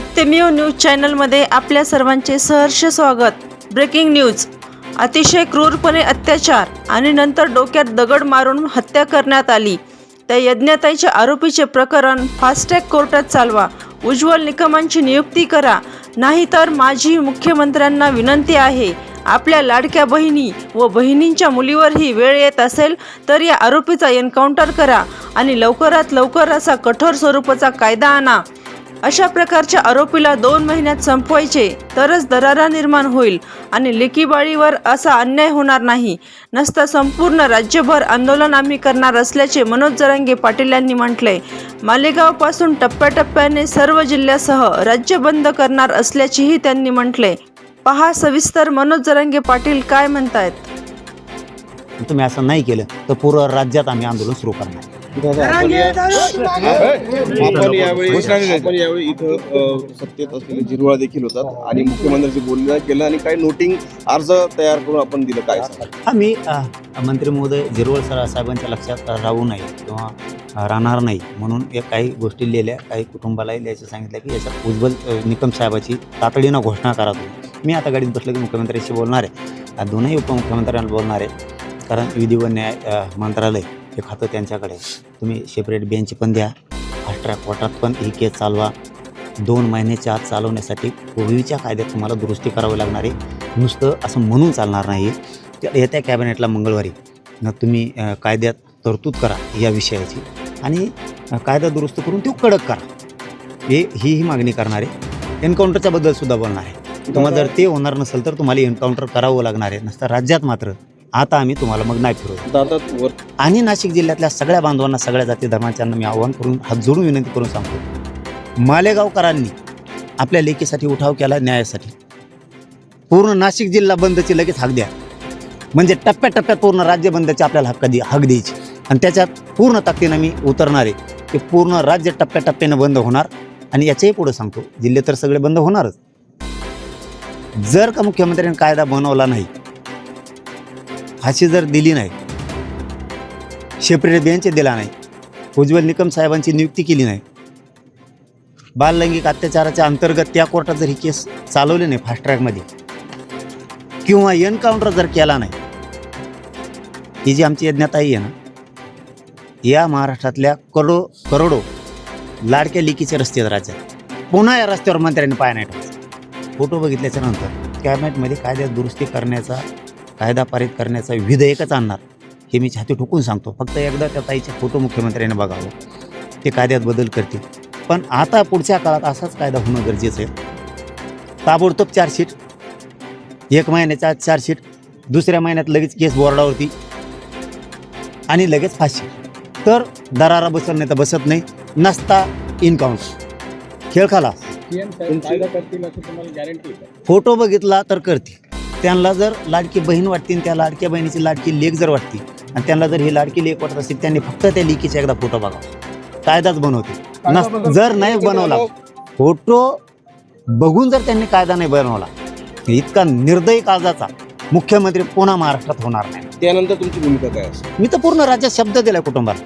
सत्यमेव news चॅनलमध्ये आपल्या सर्वांचे सहर्ष स्वागत. Breaking news. अतिशय क्रूरपणे अत्याचार आणि नंतर डोक्यात दगड मारून हत्या करण्यात आली. त्या यज्ञताईच्या आरोपीचे प्रकरण फास्टॅग कोर्टात चालवा. उज्ज्वल निकमांची नियुक्ती करा. नाहीतर माझी मुख्यमंत्र्यांना विनंती आहे आपल्या लाडक्या बहिणी व बहिणींच्या मुलीवरही वेळ येत असेल तर या आरोपीचा एन्काउंटर करा आणि लवकरात लवकर असा कठोर स्वरूपाचा कायदा आणा. अशा प्रकारच्या आरोपीला दोन महिन्यात संपवायचे तरच दरारा निर्माण होईल आणि लेकीबाळीवर असा अन्याय होणार नाही. नसता संपूर्ण राज्यभर आंदोलन आम्ही करणार असल्याचे मनोज जरांगे पाटील यांनी म्हटले मालेगावपासून टप्प्याटप्प्याने सर्व जिल्ह्यासह राज्य बंद करणार असल्याचेही त्यांनी म्हटले पहा सविस्तर मनोज जरांगे पाटील काय म्हणतायत. तुम्ही असं नाही केलं तर पूर्ण राज्यात आम्ही आंदोलन सुरू करणार. आपण या- आपण यावेळी आपण यावेळी इथं सत्तेत असलेले जिरवाळा देखील होतात आणि मुख्यमंत्र्यांशी बोलणं केलं आणि काही नोटिंग अर्ज तयार करून आपण दिलं काय? हा अ, मंत्री महोदय झिरवळ सर साहेबांच्या लक्षात राहू नये किंवा राहणार नाही म्हणून या काही गोष्टी लिहिल्या काही कुटुंबालाही लिहायचं सांगितलं की याच्यात उज्ज्वल निकम साहेबाची तातडीनं घोषणा करा तुम्ही मी आता गाडीत बसलं की मुख्यमंत्र्यांशी बोलणार आहे आ, दोनही उपमुख्यमंत्र्यांना बोलणार आहे कारण विधी व न्याय मंत्रालय हे खातं त्यांच्याकडे. तुम्ही सेपरेट बेंच पण द्या. फास्ट ट्रॅक कोर्टात पण ही केस चालवा. दोन महिन्याच्या आत चालवण्यासाठी पूर्वीच्या कायद्यात तुम्हाला दुरुस्ती करावी लागणार आहे. नुसतं असं म्हणून चालणार नाही. त्या- येत्या कॅबिनेटला मंगळवारी न तुम्ही कायद्यात तरतूद करा या विषयाची. आणि कायदा दुरुस्त करून तो कडक करा. हे ही ही मागणी करणार. आहे एन्काउंटरच्या बद्दल सुद्धा बोलणार आहे. तुम्हाला जर ते होणार नसेल तर तुम्हाला एन्काउंटर करावं लागणार आहे. नसतं राज्यात मात्र आता आम्ही तुम्हाला मग नाही फिरवू. वर. आणि नाशिक जिल्ह्यातल्या सगळ्या बांधवांना सगळ्या जाती धर्माच्यांना मी आव्हान करून हात जोडून विनंती करून सांगतो. मालेगावकरांनी आपल्या लेकीसाठी उठाव केला न्यायासाठी. पूर्ण नाशिक जिल्हा बंदची लगेच हाक द्या. म्हणजे टप्प्याटप्प्यात पूर्ण राज्य बंदची आपल्याला हक्क दे हक द्यायची. आणि त्याच्यात पूर्ण ताकदीनं मी उतरणार आहे की पूर्ण राज्य टप्प्याटप्प्यानं बंद होणार. आणि याच्याही पुढे सांगतो जिल्हे तर सगळे बंद होणारच. जर का मुख्यमंत्र्यांनी कायदा बनवला नाही फाशी जर दिली नाही सेपरेट यांचे दिला नाही उज्ज्वल निकम साहेबांची नियुक्ती केली नाही बाललैंगिक अत्याचाराच्या अंतर्गत त्या कोर्टात जर ही केस चालवली नाही फास्ट ट्रॅकमध्ये किंवा एनकाउंटर जर केला नाही ही जी आमची यज्ञताई आहे ना या महाराष्ट्रातल्या करोडो करोडो लाडक्या लिकीचे रस्ते आहेत. राज्यात पुन्हा या रस्त्यावर मंत्र्यांनी पाय नाही फोटो बघितल्याच्या नंतर कॅबिनेटमध्ये कायद्यात दुरुस्ती करण्याचा कायदा पारित करण्याचा विधेयकच आणणार. हे मी छाती ठोकून सांगतो. फक्त एकदा त्या ताईचे फोटो मुख्यमंत्र्यांनी बघावं. ते कायद्यात बदल करतील. पण आता पुढच्या काळात असाच कायदा होणं गरजेचं आहे. ताबडतोब चार्जशीट. एक महिन्याच्या आत चार्जशीट. दुसऱ्या महिन्यात लगेच केस बोर्डावरती. आणि लगेच फाशी तर दरारा बसत नाही तर बसत नाही. नसता इनकाउंट खेळ खाला. फोटो बघितला तर करते त्यांना जर लाडकी बहीण वाटते आणि त्या लाडक्या बहिणीची लाडकी लेख जर वाटते आणि त्यांना जर ही लाडकी लेख वाटत असेल त्यांनी फक्त त्या लेकीचा एकदा फोटो बघावा. कायदाच बनवते. नस जर नाही बनवला फोटो बघून जर त्यांनी कायदा नाही बनवला इतका निर्दयी काळजाचा मुख्यमंत्री पुन्हा महाराष्ट्रात होणार नाही. त्यानंतर तुमची भूमिका काय मी तर पूर्ण राज्यात शब्द दिलाय कुटुंबाला.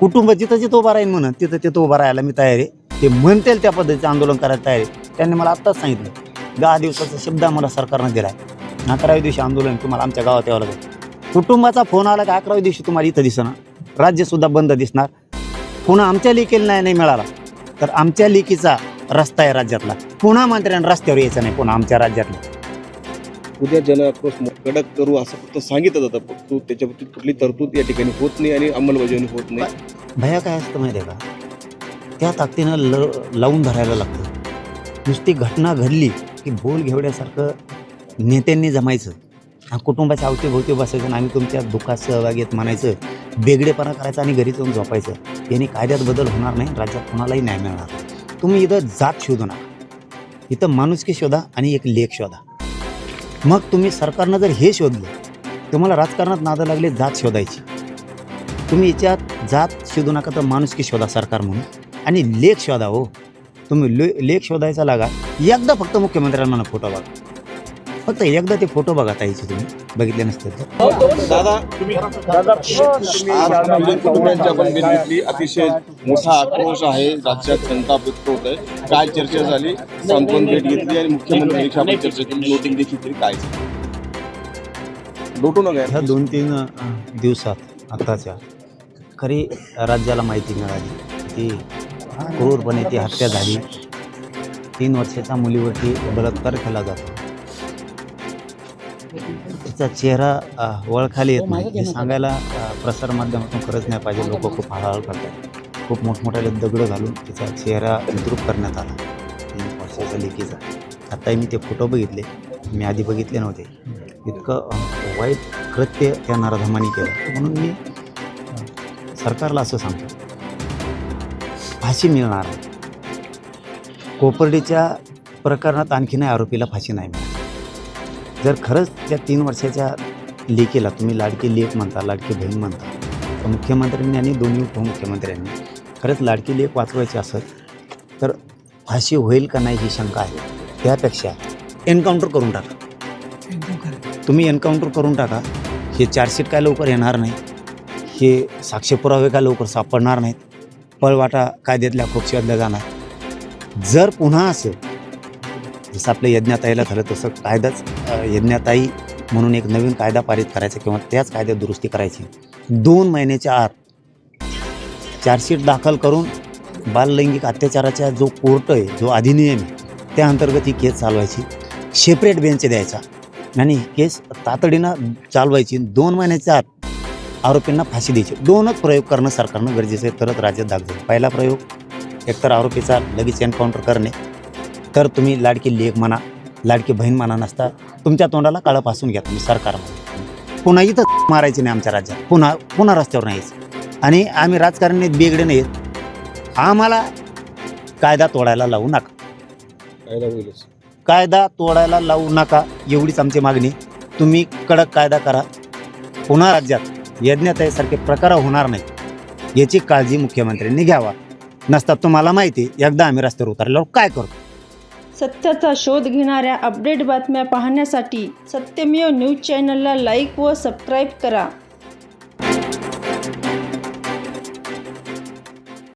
कुटुंब जिथं जिथं उभं राहील म्हणून तिथं तिथं उभं राहायला मी तयार आहे. ते म्हणतील त्या पद्धतीचं आंदोलन करायला तयार आहे. त्यांनी मला आत्ताच सांगितलं. दहा दिवसाचा शब्द आम्हाला सरकारनं दिलाय. अकराव्या दिवशी आंदोलन तुम्हाला आमच्या गावात यावं लागेल. कुटुंबाचा फोन आला की अकराव्या दिवशी तुम्हाला इथं दिसणार राज्यसुद्धा बंद दिसणार. पुन्हा आमच्या लेकीला नाही नाही मिळाला. तर आमच्या लेकीचा रस्ता आहे राज्यातला. पुन्हा मंत्र्यांना रस्त्यावर यायचं नाही पुन्हा आमच्या राज्यातला. उद्या जन आक्रोश कडक करू असं फक्त सांगितलं जातं. परंतु त्याच्या बाबतीत कुठली तरतूद या ठिकाणी होत नाही आणि अंमलबजावणी होत नाही. भया काय असतं माहिती आहे का? त्या ताकदीनं ल लावून धरायला लागतं. नुसती घटना घडली की बोल घेवड्यासारखं नेत्यांनी जमायचं. कुटुंबाच्या अवतीभोवती बसायचं आणि आम्ही तुमच्या दुःखात सहभागी आहेत म्हणायचं. वेगळेपणा करायचा आणि घरी जाऊन झोपायचं. यांनी कायद्यात बदल होणार नाही राज्यात कोणालाही न्याय मिळणार तुम्ही इथं जात शोधू नका. इथं माणुसकी शोधा आणि एक लेख शोधा. मग तुम्ही सरकारनं जर हे शोधलं तुम्हाला राजकारणात नादं लागले जात शोधायची. तुम्ही याच्यात जात शोधू नका तर माणुसकी शोधा सरकार म्हणून. आणि लेख शोधा हो. तुम्ही ले लेख शोधायचा लागा एकदा फक्त मुख्यमंत्र्यांना फोटो बघा. फक्त एकदा ते फोटो बघा ताईचे तुम्ही बघितले नसते तर. अतिशय मोठा आक्रोश आहे राज्यात संताप व्यक्त होत आहे. काय चर्चा झाली? सांत्वन भेट घेतली आणि मुख्यमंत्र्यांची आपण चर्चा केली नोटिंग देखील केली. काय लोटू नका ह्या दोन तीन दिवसात आत्ताच्या खरी राज्याला माहिती मिळाली की क्रूरपणे ती हत्या झाली. तीन वर्षाच्या मुलीवरती बलात्कार केला जातो. तिचा चेहरा वळखाली येत नाही. हे सांगायला प्रसार प्रसारमाध्यमातून खरंच नाही पाहिजे. लोक खूप हळहळ करतात. खूप मोठमोठ्याले दगडं घालून तिचा चेहरा विद्रूप करण्यात आला. तीन वर्षाचा लेकीचा. आत्ताही मी ते फोटो बघितले. मी आधी बघितले नव्हते. इतकं वाईट कृत्य त्या नराधमानी केलं. म्हणून मी सरकारला असं सांगतो. फाशी मिळणार आहे. कोपर्डीच्या प्रकरणात आणखीनही आरोपीला फाशी नाही मिळाली जर खरंच त्या तीन वर्षाच्या लेकीला तुम्ही लाडकी लेख म्हणता लाडकी बहीण म्हणता तर मुख्यमंत्र्यांनी आणि दोन्ही उपमुख्यमंत्र्यांनी खरंच लाडकी लेख वाचवायची असेल तर फाशी होईल का नाही ही शंका आहे. त्यापेक्षा एन्काउंटर करून टाका. तुम्ही एन्काउंटर करून टाका. हे चार्जशीट काय लवकर येणार नाही. हे साक्ष पुरावे काय लवकर सापडणार नाहीत. पळवाटा कायद्यातल्या खूप शोधल्या जाणार. जर पुन्हा असं जसं आपल्या यज्ञाताईला झालं तसं कायदाच यज्ञाताई म्हणून एक नवीन कायदा पारित करायचा किंवा त्याच कायद्यात दुरुस्ती करायची. दोन महिन्याच्या आत चार्जशीट दाखल करून बाललैंगिक अत्याचाराचा जो कोर्ट आहे जो अधिनियम आहे त्या अंतर्गत ही केस चालवायची. सेपरेट बेंच द्यायचा. आणि केस तातडीनं चालवायची. दोन महिन्याच्या आत आरोपींना फाशी द्यायची. दोनच प्रयोग करणं सरकारनं गरजेचं आहे. तरच राज्यात दाग जाईल पहिला प्रयोग एकतर आरोपीचा लगेच एन्काउंटर करणे. तर तुम्ही लाडकी लेख म्हणा लाडकी बहीण म्हणा नसता तुमच्या तोंडाला काळं पासून घ्या तुम्ही सरकार पुन्हा इथं मारायची नाही आमच्या राज्यात. पुन्हा पुन्हा रस्त्यावर नाहीच आणि आम्ही राजकारणी बेगडे नाहीत. आम्हाला कायदा तोडायला लावू नका. कायदा होईलच. कायदा तोडायला लावू नका. एवढीच आमची मागणी. तुम्ही कडक कायदा करा. पुन्हा राज्यात यज्ञताईसारखे प्रकार होणार नाही याची काळजी मुख्यमंत्र्यांनी घ्यावा. नसतात तुम्हाला माहिती एकदा आम्ही रस्त्यावर उतरल्यावर काय करतो? सत्याचा शोध घेणाऱ्या अपडेट बातम्या पाहण्यासाठी सत्यमेव न्यूज चॅनलला लाईक व सबस्क्राईब करा.